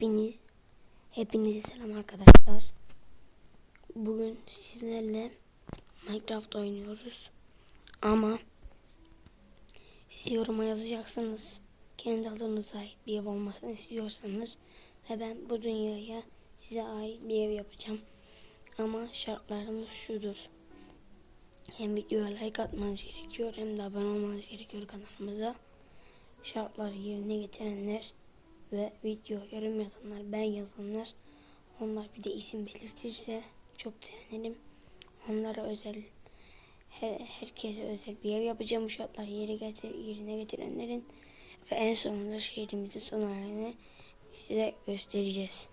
Hepiniz hepinize selam arkadaşlar. Bugün sizlerle Minecraft oynuyoruz. Ama siz yoruma yazacaksınız. Kendi adınıza ait bir ev olmasını istiyorsanız ve ben bu dünyaya size ait bir ev yapacağım. Ama şartlarımız şudur. Hem videoya like atmanız gerekiyor hem de abone olmanız gerekiyor kanalımıza. Şartları yerine getirenler ve video yorum yazanlar, ben yazanlar onlar bir de isim belirtirse çok sevinirim. Onlara özel her, herkese özel bir ev yapacağım. Bu şartları yere getir, yerine getirenlerin ve en sonunda şehrimizin son halini size göstereceğiz.